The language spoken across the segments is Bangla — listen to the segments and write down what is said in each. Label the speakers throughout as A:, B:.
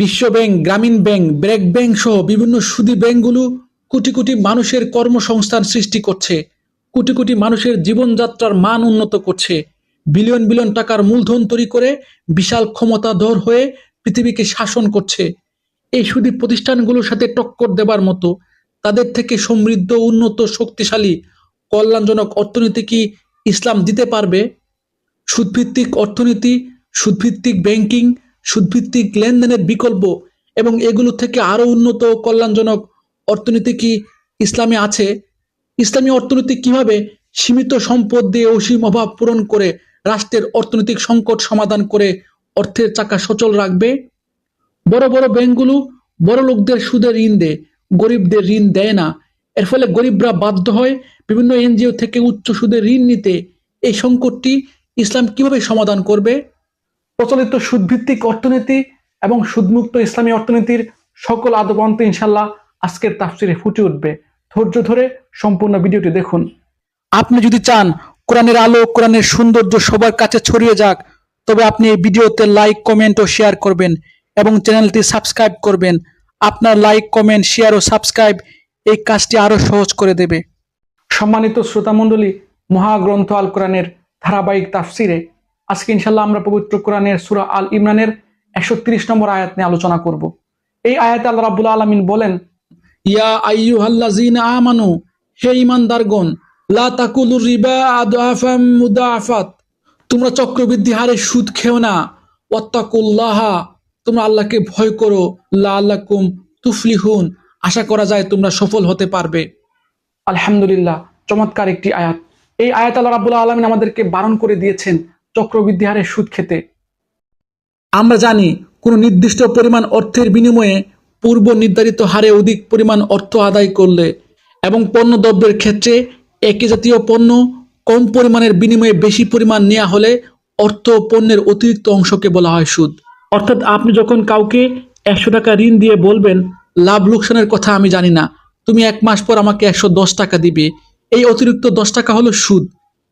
A: বিশ্ব ব্যাংক, গ্রামীণ ব্যাংক ব্র্যাক ব্যাংক সহ বিভিন্ন সুদী ব্যাংকগুলো কোটি কোটি মানুষের কর্মসংস্থান সৃষ্টি করছে। কোটি কোটি মানুষের জীবনযাত্রার মান উন্নত করছে। বিলিয়ন বিলিয়ন টাকার মূলধন তৈরি করে বিশাল ক্ষমতাধর হয়ে পৃথিবীকে শাসন করছে। এই সুদী প্রতিষ্ঠানগুলোর সাথে টক্কর দেবার মতো তাদের থেকে সমৃদ্ধ, উন্নত, শক্তিশালী, কল্যাণজনক অর্থনীতি কি ইসলাম দিতে পারবে? সুদভিত্তিক অর্থনীতি, সুদভিত্তিক ব্যাংকিং সুদভিত্তিক লেনদেনের বিকল্প এবং এগুলো থেকে আরও উন্নত কল্যাণজনক অর্থনীতি কি ইসলামে আছে? ইসলামী অর্থনীতি কীভাবে সীমিত সম্পদ দিয়ে অসীম অভাব পূরণ করে রাষ্ট্রের অর্থনৈতিক সংকট সমাধান করে অর্থের চাকা সচল রাখবে? বড় বড় ব্যাংকগুলো বড় লোকদের সুদে ঋণ দেয়, গরিবদের ঋণ দেয় না। এর ফলে গরিবরা বাধ্য হয় বিভিন্ন এনজিও থেকে উচ্চ সুদে ঋণ নিতে। এই সংকটটি ইসলাম কীভাবে সমাধান করবে? প্রচলিত সুদভিত্তিক অর্থনীতি এবং সুদমুক্ত ইসলামী অর্থনীতির সকল আদবন্ত ইনশাল্লাহ আজকের তাফসিরে ফুটে উঠবে। ধৈর্য ধরে সম্পূর্ণ ভিডিওটি দেখুন। আপনি যদি চান কোরআনের আলো, কোরআনের সৌন্দর্য সবার কাছে ছড়িয়ে যাক, তবে আপনি এই ভিডিওতে লাইক, কমেন্ট ও শেয়ার করবেন এবং চ্যানেলটি সাবস্ক্রাইব করবেন। আপনার লাইক, কমেন্ট, শেয়ার ও সাবস্ক্রাইব এই কাজটি আরও সহজ করে দেবে। সম্মানিত শ্রোতামণ্ডলী, মহাগ্রন্থ আল কোরআনের ধারাবাহিক তাফসিরে আজকে ইনশাল্লাহ আমরা পবিত্র কোরআনের সুরা আল ইমরানের একশো তিরিশ নম্বর আয়াত নিয়ে আলোচনা করব। এই আয়াতে আল্লাহ রাবুল আলমিন বলেন, ইয়া আইয়ুহাল্লাযীনা আমানু, হে ঈমানদারগণ, লা তাকুলুর রিবা আদআফাম মুদাআফাত, তোমরা চক্রবৃদ্ধি হারে সুদ খেও না। ওয়াত্তাকুল্লাহা, তোমরা আল্লাহকে ভয় করো। লাআল্লাকুম তুফলিহুন, আশা করা যায় তোমরা সফল হতে পারবে। আলহামদুলিল্লাহ, চমৎকার একটি আয়াত। এই আয়াত আল্লাহ রাবুল আলমিন আমাদেরকে বারণ করে দিয়েছেন চক্রবৃদ্ধি হারে সুদ খেতে। আমরা জানি, কোনো নির্দিষ্ট পরিমাণ অর্থের বিনিময়ে পূর্ব নির্ধারিত হারে অধিক পরিমাণ অর্থ আদায় করলে এবং পণ্য দ্রব্যের ক্ষেত্রে একই জাতীয় পণ্য কম পরিমাণের বিনিময়ে বেশি পরিমাণ নেওয়া হলে অর্থ পণ্যের অতিরিক্ত অংশকে বলা হয় সুদ। অর্থাৎ আপনি যখন কাউকে একশো টাকা ঋণ দিয়ে বলবেন, লাভ লোকসানের কথা আমি জানি না, তুমি এক মাস পর আমাকে একশো দশ টাকা দিবে, এই অতিরিক্ত দশ টাকা হলো সুদ।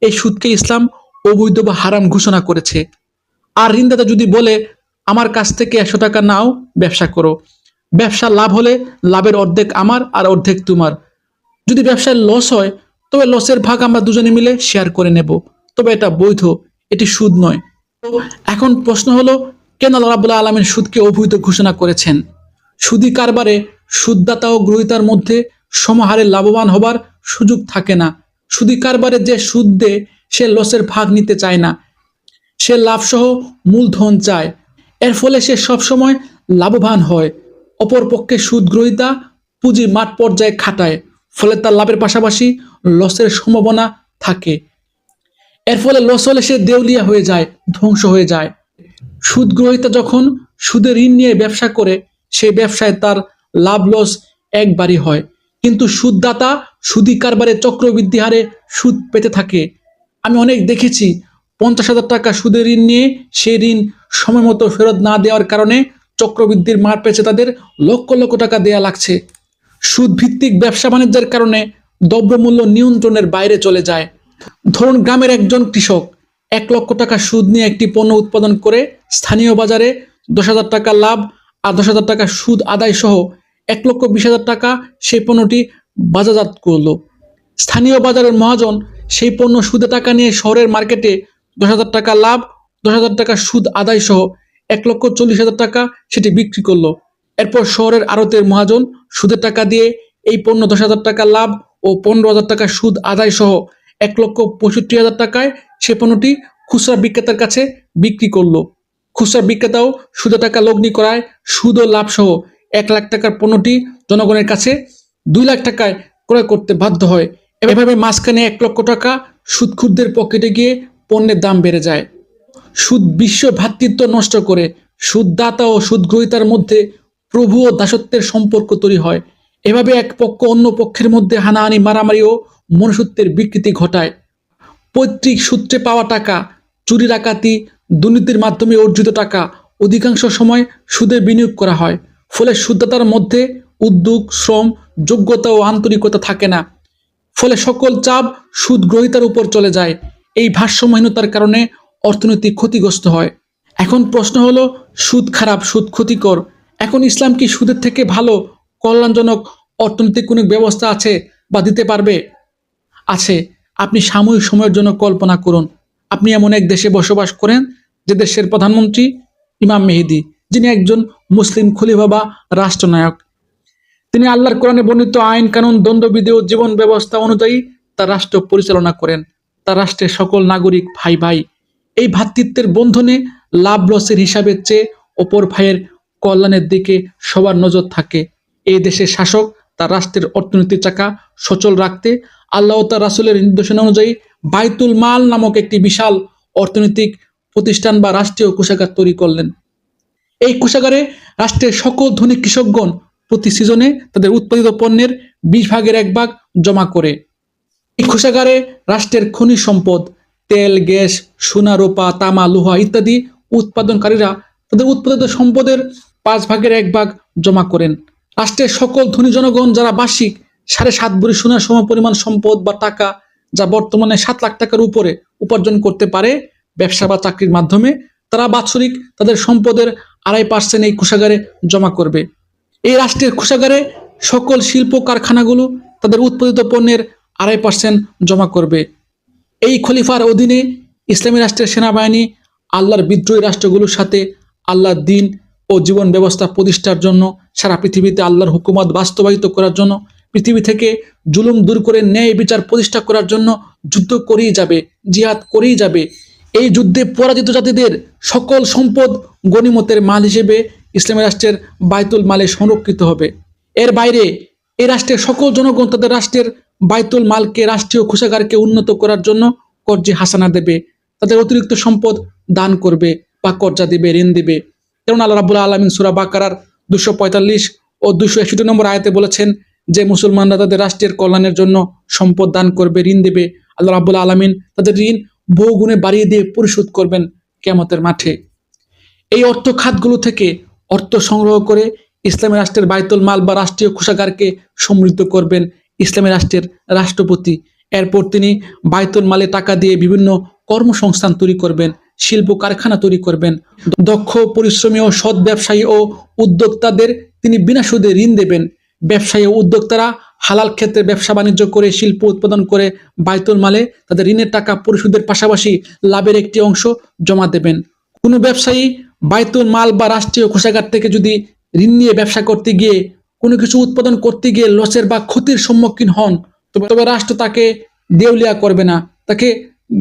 A: এই সুদকে ইসলাম অবৈধ বা হারাম ঘোষণা করেছে। আর ঋণদাতা যদি বলে, আমার কাছ থেকে একশো টাকা নাও, ব্যবসা করো। ব্যবসা লাভ হলে লাভের অর্ধেক আমার আর অর্ধেক তোমার। যদি ব্যবসায় লস হয়, তবে লসের ভাগ আমরা দুজনে মিলে শেয়ার করে নেব। তবে এটা বৈধ, এটি সুদ নয়। তো এখন প্রশ্ন হলো, কেন রাবুল্লাহ আলমের সুদকে অবৈধ ঘোষণা করেছেন? সুদি কারবারে সুদদাতা ও গ্রহিতার মধ্যে সমাহারে লাভবান হবার সুযোগ থাকে না। সুদি কারবারে যে সুদ দেয় সে লসের ভাগ নিতে চায় না। সে লাভসহ মূলধন চায়। এর ফলে সে সবসময় লাভবান হয়। অপরপক্ষে সুদ গ্রহিতা পুঁজি মাঠ পর্যায়ে খাটায়, ফলে তার লাভের পাশাপাশি লসের সম্ভাবনা থাকে। এর ফলে লস হলে সে দেউলিয়া হয়ে যায়, ধ্বংস হয়ে যায়। সুদ গ্রহিতা যখন সুদের ঋণ নিয়ে ব্যবসা করে সেই ব্যবসায় তার লাভ লস একবারই হয়। কিন্তু সুদদাতা, সুদি কারবারে চক্রবৃদ্ধি হারে সুদ পেতে থাকে। আমি অনেক দেখেছি পঞ্চাশ হাজার টাকা সুদের ঋণ নিয়ে সেই ঋণ সময় মতো ফেরত না দেওয়ার কারণে চক্রবৃদ্ধির মার পেছে তাদের লক্ষ লক্ষ টাকা দেয়া লাগছে। সুদ ভিত্তিক ব্যবসা বাণিজ্যের কারণে দ্রব্যমূল্য নিয়ন্ত্রণের বাইরে চলে যায়। ধরুন গ্রামের একজন কৃষক এক লক্ষ টাকা সুদ নিয়ে একটি পণ্য উৎপাদন করে স্থানীয় বাজারে দশ হাজার টাকা লাভ আর দশ হাজার টাকা সুদ আদায় সহ এক লক্ষ বিশ হাজার টাকা সেই পণ্যটি বাজারজাত করল। স্থানীয় বাজারের মহাজন সেই পণ্য সুদে টাকা নিয়ে শহরের মার্কেটে দশ হাজার টাকা লাভ, দশ হাজার টাকা সুদ আদায় সহ এক লক্ষ চল্লিশ হাজার টাকা সেটি বিক্রি করল। এরপর শহরের আড়তের মহাজন সুদের টাকা দিয়ে এই পণ্য দশ হাজার টাকা লাভ ও পনেরো হাজার টাকা সুদ আদায় সহ এক লক্ষ পঁয়ষট্টি হাজার টাকায় সে পণ্যটি খুচরা বিক্রেতার কাছে বিক্রি করল। খুচরা বিক্রেতাও সুদে টাকা লগ্নি করায় সুদ ও লাভ সহ এক লাখ টাকার পণ্যটি জনগণের কাছে দুই লাখ টাকায় ক্রয় করতে বাধ্য হয়। এভাবে মাঝখানে এক লক্ষ টাকা সুদখুরদের পকেটে গিয়ে পণ্যের দাম বেড়ে যায়। সুদ বিশ্ব ভ্রাতৃত্ব নষ্ট করে, সুদদাতা ও সুদগ্রহিতার মধ্যে প্রভু ও দাসত্বের সম্পর্ক তৈরি হয়। এভাবে এক পক্ষ অন্য পক্ষের মধ্যে হানাহানি, মারামারি ও মনুষ্যত্বের বিকৃতি ঘটায়। পৈতৃক সূত্রে পাওয়া টাকা, চুরি ডাকাতি, দুর্নীতির মাধ্যমে অর্জিত টাকা অধিকাংশ সময় সুদে বিনিয়োগ করা হয়। ফলে সুদদাতার মধ্যে উদ্যোগ, শ্রম, যোগ্যতা ও আন্তরিকতা থাকে না। ফলে সকল চাপ সুদ গ্রহিতার উপর চলে যায়। এই ভারসাম্যহীনতার কারণে অর্থনীতি ক্ষতিগ্রস্ত হয়। এখন প্রশ্ন হলো, সুদ খারাপ, সুদ ক্ষতিকর? এখন ইসলাম কি সুদের থেকে ভালো, কল্যাণজনক, অর্থনৈতিক কোনো ব্যবস্থা আছে বা দিতে পারবে? আছে। আপনি সাময়িক সময়ের জন্য কল্পনা করুন। আপনি এমন এক দেশে বসবাস করেন, যে দেশের প্রধানমন্ত্রী ইমাম মেহেদি, যিনি একজন মুসলিম খলিফা বা রাষ্ট্রনায়ক। তিনি আল্লাহর কোরআনে বর্ণিত আইন, কানুন দণ্ডবিধি ও জীবন ব্যবস্থা অনুযায়ী তার রাষ্ট্র পরিচালনা করেন। তার রাষ্ট্রের সকল নাগরিক ভাই ভাই। এই ভ্রাতৃত্বের বন্ধনে লাভ লসের হিসাবের চেয়ে অপর ভাইয়ের কল্যাণের দিকে সবার নজর থাকে। এই দেশের শাসক তার রাষ্ট্রের অর্থনীতির চাকা সচল রাখতে আল্লাহ তার রাসুলের নির্দেশনা অনুযায়ী বাইতুল মাল নামক একটি বিশাল অর্থনৈতিক প্রতিষ্ঠান বা রাষ্ট্রীয় কোষাগার তৈরি করলেন। এই কোষাগারে রাষ্ট্রের সকল ধনী কৃষকগণ প্রতি সিজনে তাদের উৎপাদিত পণ্যের বিশ ভাগের এক ভাগ জমা করে। এই কোষাগারে রাষ্ট্রের খনিজ সম্পদ, তেল, গ্যাস, সোনা, রূপা, তামা, লোহা ইত্যাদি উৎপাদনকারীরা তাদের উৎপাদিত সম্পদের পাঁচ ভাগের এক ভাগ জমা করেন। রাষ্ট্রের সকল ধনী জনগণ যারা বার্ষিক সাড়ে সাত ভরি সোনার সম পরিমাণ সম্পদ বা টাকা যা বর্তমানে সাত লাখ টাকার উপরে উপার্জন করতে পারে ব্যবসা বা চাকরির মাধ্যমে, তারা বাৎসরিক তাদের সম্পদের আড়াই পার্সেন্ট এই কোষাগারে জমা করবে। এই রাষ্ট্রের কোষাগারে সকল শিল্প কারখানাগুলো তাদের উৎপাদিত পণ্যের আড়াই পার্সেন্ট জমা করবে। এই খলিফার অধীনে ইসলামী রাষ্ট্রের সেনাবাহিনী, আল্লাহর বিদ্রোহী রাষ্ট্রগুলোর সাথে আল্লাহর দিন ও জীবন ব্যবস্থা প্রতিষ্ঠার জন্য, সারা পৃথিবীতে আল্লাহর হুকুমত বাস্তবায়িত করার জন্য, পৃথিবী থেকে জুলুম দূর করে ন্যায় বিচার প্রতিষ্ঠা করার জন্য যুদ্ধ করেই যাবে, জিহাদ করেই যাবে। এই যুদ্ধে পরাজিত জাতিদের সকল সম্পদ গনিমতের মাল হিসেবে ইসলামী রাষ্ট্রের বাইতুল মালে সংরক্ষিত হবে। এর বাইরে এই রাষ্ট্রের সকল জনগণ তাদের রাষ্ট্রের বাইতুল মালকে রাষ্ট্রীয় কোষাগারকে উন্নত করার জন্য কর্জে হাসানা দেবে। তাদের অতিরিক্ত সম্পদ দান করবে বা কর্জা দেবে, ঋণ দেবে। যেমন আল্লাহ রাবুল্লাহ আলমিন সুরা বাকারার দুশো পঁয়তাল্লিশ ও দুশো একষট্টি নম্বর আয়তে বলেছেন যে, মুসলমানরা তাদের রাষ্ট্রের কল্যাণের জন্য সম্পদ দান করবে, ঋণ দেবে। আল্লাহ রাবুল্লাহ আলমিন তাদের ঋণ বহুগুণে বাড়িয়ে দিয়ে পরিশোধ করবেন কেমতের মাঠে। এই অর্থ খাতগুলো থেকে অর্থ সংগ্রহ করে ইসলামী রাষ্ট্রের বাইতুল মাল বা রাষ্ট্রীয় কোষাগারকে সমৃদ্ধ করবেন ইসলামী রাষ্ট্রের রাষ্ট্রপতি। এরপর তিনি বাইতুল মালে টাকা দিয়ে বিভিন্ন কর্মসংস্থান তৈরি করবেন, শিল্প কারখানা তৈরি করবেন। দক্ষ, পরিশ্রমী ও সৎ ব্যবসায়ী ও উদ্যোক্তাদের তিনি বিনা সুদে ঋণ দেবেন। ব্যবসায়ী ও উদ্যোক্তারা হালাল ক্ষেত্রে ব্যবসা বাণিজ্য করে শিল্প উৎপাদন করে বাইতুল মালে তাদের ঋণের টাকা পরিশোধের পাশাপাশি লাভের একটি অংশ জমা দেবেন। কোনো ব্যবসায়ী বাইতুল মাল বা রাষ্ট্রীয় কোষাগার থেকে যদি ঋণ নিয়ে ব্যবসা করতে গিয়ে কোনো কিছু উৎপাদন করতে গিয়ে লসের বা ক্ষতির সম্মুখীন হন, তবে তবে রাষ্ট্র তাকে দেউলিয়া করবে না, তাকে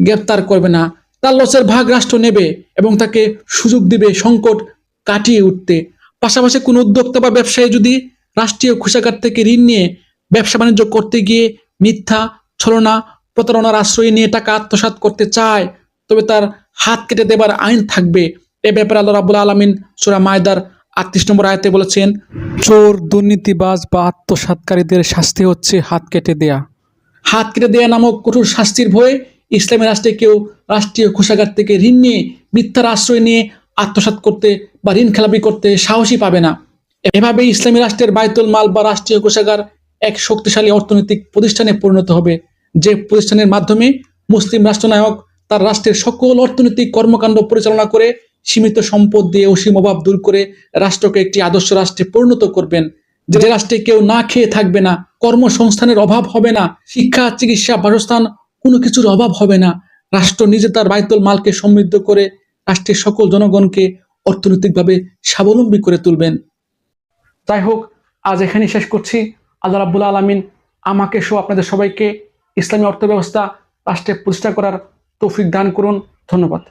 A: গ্রেপ্তার করবে না। তার লসের ভাগ রাষ্ট্র নেবে এবং তাকে সুযোগ দিবে সংকট কাটিয়ে উঠতে। পাশাপাশি কোনো উদ্যোক্তা বা ব্যবসায়ী যদি রাষ্ট্রীয় কোষাগার থেকে ঋণ নিয়ে ব্যবসা বাণিজ্য করতে গিয়ে মিথ্যা, ছলনা, প্রতারণার আশ্রয় নিয়ে টাকা আত্মসাৎ করতে চায়, তবে তার হাত কেটে দেবার আইন থাকবে। এ ব্যাপারে আল্লাহ রাবুল আলমিন সুরা মায়দার আটত্রিশ নম্বর আয়তে বলেছেন চোর দুর্নীতিবাজ বা আত্মসাৎকারীদের শাস্তি হচ্ছে হাত কেটে দেয়া। হাত কেটে দেয়া নামক কঠোর শাস্তির ভয়ে ইসলামী রাষ্ট্রে কেউ রাষ্ট্রীয় কোষাগার থেকে ঋণ নিয়ে মিথ্যার আশ্রয় নিয়ে আত্মসাৎ করতে বা ঋণ খেলাপি করতে সাহসী পাবে না। এভাবে ইসলামী রাষ্ট্রের বায়তুল মাল বা রাষ্ট্রীয় কোষাগার এক শক্তিশালী অর্থনৈতিক প্রতিষ্ঠানে পরিণত হবে যে প্রতিষ্ঠানের মাধ্যমে মুসলিম রাষ্ট্রনায়ক তার রাষ্ট্রের সকল অর্থনৈতিক কর্মকাণ্ড পরিচালনা করে সীমিত সম্পদ দিয়ে অসীম অভাব দূর করে রাষ্ট্রকে একটি আদর্শ রাষ্ট্রে পরিণত করবেন। যে রাষ্ট্রে কেউ না খেয়ে থাকবে না, কর্মসংস্থানের অভাব হবে না, শিক্ষা, চিকিৎসা, বাসস্থান কোনো কিছুর অভাব হবে না। রাষ্ট্র নিজে তার বাইতুল মালকে সমৃদ্ধ করে রাষ্ট্রের সকল জনগণকে অর্থনৈতিকভাবে স্বাবলম্বী করে তুলবেন। যাই হোক, আজ এখানে শেষ করছি। আল্লাহ রাব্বুল আলমিন আমাকে সহ আপনাদের সবাইকে ইসলামী অর্থব্যবস্থা রাষ্ট্রে প্রতিষ্ঠা করার তৌফিক দান করুন। ধন্যবাদ।